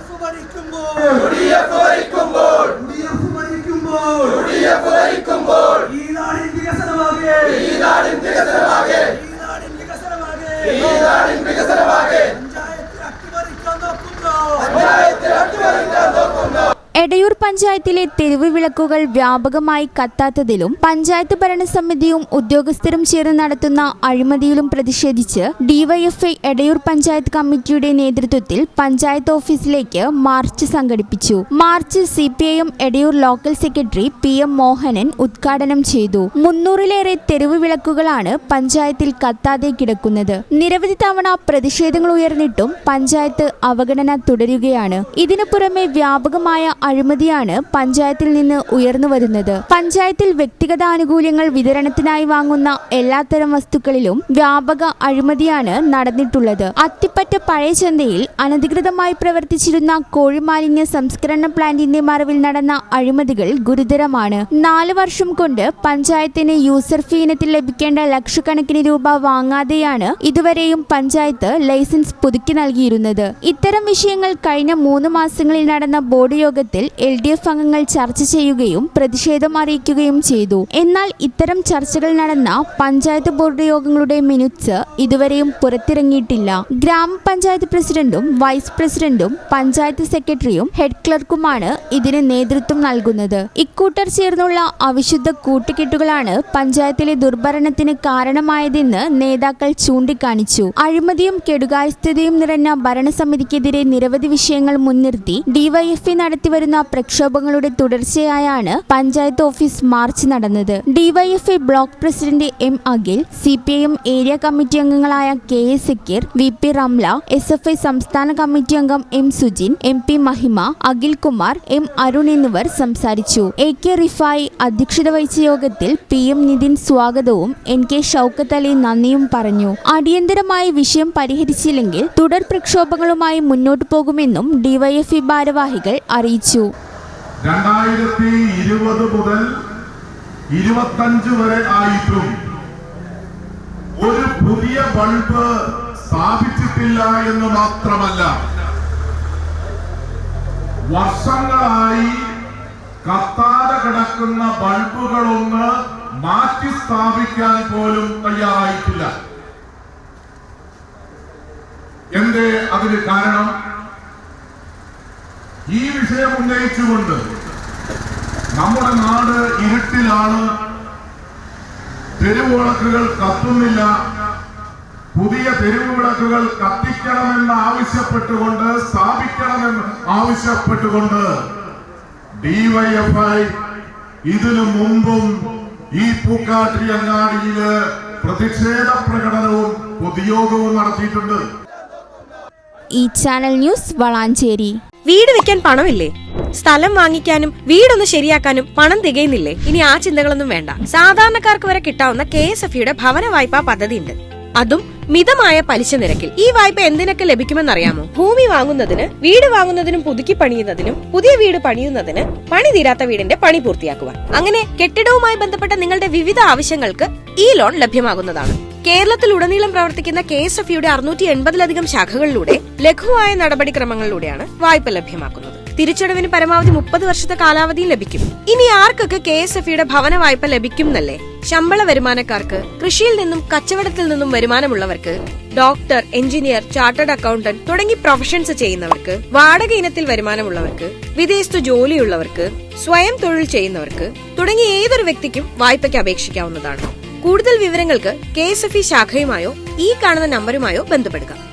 F ഭരിക്കുമ്പോൾ ഭരിക്കുമ്പോൾ ഭരിക്കുമ്പോൾ ഭരിക്കുമ്പോൾ ഈ നാടിൻ വികസനമാകെ ഈ നാടിൻ വികസനമാകെ ഈ നാടിൻ വികസനമാകെ ഈ നാടിൻ വികസനമാകെ പഞ്ചായത്തിൽ അട്ടിമറിക്കാൻ നോക്കുന്നു പഞ്ചായത്തിൽ അട്ടിമറിക്കാൻ നോക്കുന്നു എടയൂർ പഞ്ചായത്തിലെ തെരുവ് വിളക്കുകൾ വ്യാപകമായി കത്താത്തതിലും പഞ്ചായത്ത് ഭരണസമിതിയും ഉദ്യോഗസ്ഥരും ചേർന്ന് നടത്തുന്ന അഴിമതിയിലും പ്രതിഷേധിച്ച് ഡിവൈഎഫ്ഐ എടയൂർ പഞ്ചായത്ത് കമ്മിറ്റിയുടെ നേതൃത്വത്തിൽ പഞ്ചായത്ത് ഓഫീസിലേക്ക് മാർച്ച് സംഘടിപ്പിച്ചു. March C P I M Edayur local secretary P M Mohanan ഉദ്ഘാടനം ചെയ്തു. മുന്നൂറിലേറെ തെരുവ് വിളക്കുകളാണ് പഞ്ചായത്തിൽ കത്താതെ കിടക്കുന്നത്. നിരവധി തവണ പ്രതിഷേധങ്ങൾ ഉയർന്നിട്ടും പഞ്ചായത്ത് അവഗണന തുടരുകയാണ്. ഇതിനു പുറമെ വ്യാപകമായ അഴിമതിയാണ് പഞ്ചായത്തിൽ നിന്ന് ഉയർന്നു വരുന്നത്. പഞ്ചായത്തിൽ വ്യക്തിഗത ആനുകൂല്യങ്ങൾ വിതരണത്തിനായി വാങ്ങുന്ന എല്ലാത്തരം വസ്തുക്കളിലും വ്യാപക അഴിമതിയാണ് നടന്നിട്ടുള്ളത്. അത്തിപ്പറ്റ പഴയ ചന്തയിൽ അനധികൃതമായി പ്രവർത്തിച്ചിരുന്ന കോഴിമാലിന്യ സംസ്കരണ പ്ലാന്റിന്റെ മറവിൽ നടന്ന അഴിമതികൾ ഗുരുതരമാണ്. നാല് വർഷം കൊണ്ട് പഞ്ചായത്തിന് യൂസർ ഫീ ഇനത്തിൽ ലഭിക്കേണ്ട ലക്ഷക്കണക്കിന് രൂപ വാങ്ങാതെയാണ് ഇതുവരെയും പഞ്ചായത്ത് ലൈസൻസ് പുതുക്കി നൽകിയിരുന്നത്. ഇത്തരം വിഷയങ്ങൾ കഴിഞ്ഞ മൂന്ന് മാസങ്ങളിൽ നടന്ന ബോർഡ് യോഗത്തിൽ എൽ ഡി എഫ് അംഗങ്ങൾ ചർച്ച ചെയ്യുകയും പ്രതിഷേധം അറിയിക്കുകയും ചെയ്തു. എന്നാൽ ഇത്തരം ചർച്ചകൾ നടന്ന പഞ്ചായത്ത് ബോർഡ് യോഗങ്ങളുടെ മിനിറ്റ്സ് ഇതുവരെയും പുറത്തിറങ്ങിയിട്ടില്ല. ഗ്രാമപഞ്ചായത്ത് പ്രസിഡന്റും വൈസ് പ്രസിഡന്റും പഞ്ചായത്ത് സെക്രട്ടറിയും ഹെഡ് ക്ലർക്കുമാണ് ഇതിന് നേതൃത്വം നൽകുന്നത്. ഇക്കൂട്ടർ ചേർന്നുള്ള അവിശുദ്ധ കൂട്ടുകെട്ടുകളാണ് പഞ്ചായത്തിലെ ദുർഭരണത്തിന് കാരണമായതെന്ന് നേതാക്കൾ ചൂണ്ടിക്കാണിച്ചു. അഴിമതിയും കെടുകാര്യസ്ഥതയും നിറഞ്ഞ ഭരണസമിതിക്കെതിരെ നിരവധി വിഷയങ്ങൾ മുൻനിർത്തി ഡിവൈഎഫ്ഐ നടത്തിവരുന്ന പ്രക്ഷോഭങ്ങളുടെ തുടർച്ചയായാണ് പഞ്ചായത്ത് ഓഫീസ് മാർച്ച് നടന്നത്. DYFI block president M Akhil C P I M area committee അംഗങ്ങളായ K A Sakkir V P Ramla S F I സംസ്ഥാന കമ്മിറ്റി അംഗം M Sujin M P Mahima Akhil Kumar M Arun എന്നിവർ സംസാരിച്ചു. A K Rifai അധ്യക്ഷത വഹിച്ച യോഗത്തിൽ P M Nitin സ്വാഗതവും N K Shoukath Ali നന്ദിയും പറഞ്ഞു. അടിയന്തരമായി വിഷയം പരിഹരിച്ചില്ലെങ്കിൽ തുടർ പ്രക്ഷോഭങ്ങളുമായി മുന്നോട്ടു പോകുമെന്നും ഡിവൈഎഫ്ഇ ഭാരവാഹികൾ അറിയിച്ചു. രണ്ടായിരത്തി ഇരുപത് മുതൽ ഇരുപത്തഞ്ച് വരെ ആയിട്ടും ഒരു പുതിയ ബൾബ് സ്ഥാപിച്ചിട്ടില്ല എന്ന് മാത്രമല്ല വർഷങ്ങളായി കത്താതെ കിടക്കുന്ന ബൾബുകളൊന്ന് മാറ്റി സ്ഥാപിക്കാൻ പോലും തയ്യാറായിട്ടില്ല. എന്തേ അതിന് കാരണം? ഈ വിഷയം ഉന്നയിച്ചുകൊണ്ട് നമ്മുടെ നാട് ഇരുട്ടിലാണ്. തെരുവുവിളക്കുകൾ കത്തുന്നില്ല. പുതിയ തെരുവ് വിളക്കുകൾ കത്തിക്കണമെന്ന് ആവശ്യപ്പെട്ടുകൊണ്ട് സ്ഥാപിക്കണമെന്ന് ആവശ്യപ്പെട്ടുകൊണ്ട് ഡിവൈഎഫ്ഐ ഇതിനു മുമ്പും ഈ പൂക്കാട്ടി അങ്ങാടിയിൽ പ്രതിഷേധ പ്രകടനവും പൊതുയോഗവും നടത്തിയിട്ടുണ്ട്. ഈ ചാനൽ ന്യൂസ് വളാഞ്ചേരി. വീട് വെക്കാൻ പണമില്ലേ? സ്ഥലം വാങ്ങിക്കാനും വീടൊന്ന് ശരിയാക്കാനും പണം തികയുന്നില്ലേ? ഇനി ആ ചിന്തകളൊന്നും വേണ്ട. സാധാരണക്കാർക്ക് വരെ കിട്ടാവുന്ന കെ എസ് എഫ് ഇയുടെ ഭവന വായ്പാ പദ്ധതി ഉണ്ട് അതും മിതമായ പലിശ നിരക്കിൽ. ഈ വായ്പ എന്തിനൊക്കെ ലഭിക്കുമെന്നറിയാമോ? ഭൂമി വാങ്ങുന്നതിന് വീട് വാങ്ങുന്നതിനും പുതുക്കി പണിയുന്നതിനും പുതിയ വീട് പണിയുന്നതിന് പണി തീരാത്ത വീടിന്റെ പണി പൂർത്തിയാക്കുവാൻ. അങ്ങനെ കെട്ടിടവുമായി ബന്ധപ്പെട്ട നിങ്ങളുടെ വിവിധ ആവശ്യങ്ങൾക്ക് ഈ ലോൺ ലഭ്യമാകുന്നതാണ്. കേരളത്തിൽ ഉടനീളം പ്രവർത്തിക്കുന്ന കെ എസ് എഫ് യുടെ അറുന്നൂറ്റി എൺപതിലധികം ശാഖകളിലൂടെ ലഘുവായ നടപടിക്രമങ്ങളിലൂടെയാണ് വായ്പ ലഭ്യമാക്കുന്നത്. തിരിച്ചടവിന് പരമാവധി മുപ്പത് വർഷത്തെ കാലാവധിയും ലഭിക്കും. ഇനി ആർക്കൊക്കെ കെ എസ് എഫ് ഇയുടെ ഭവന വായ്പ ലഭിക്കും എന്നല്ലേ ശമ്പള വരുമാനക്കാർക്ക് കൃഷിയിൽ നിന്നും കച്ചവടത്തിൽ നിന്നും വരുമാനമുള്ളവർക്ക് ഡോക്ടർ എഞ്ചിനീയർ ചാർട്ടേഡ് അക്കൗണ്ടന്റ് തുടങ്ങി പ്രൊഫഷൻസ് ചെയ്യുന്നവർക്ക് വാടക ഇനത്തിൽ വരുമാനമുള്ളവർക്ക് വിദേശത്ത് ജോലിയുള്ളവർക്ക് സ്വയം തൊഴിൽ ചെയ്യുന്നവർക്ക് തുടങ്ങി ഏതൊരു വ്യക്തിക്കും വായ്പയ്ക്ക് അപേക്ഷിക്കാവുന്നതാണ്. കൂടുതൽ വിവരങ്ങൾക്ക് കെ എസ് എഫ് ഇ ശാഖയുമായോ ഈ കാണുന്ന നമ്പറുമായോ ബന്ധപ്പെടുക.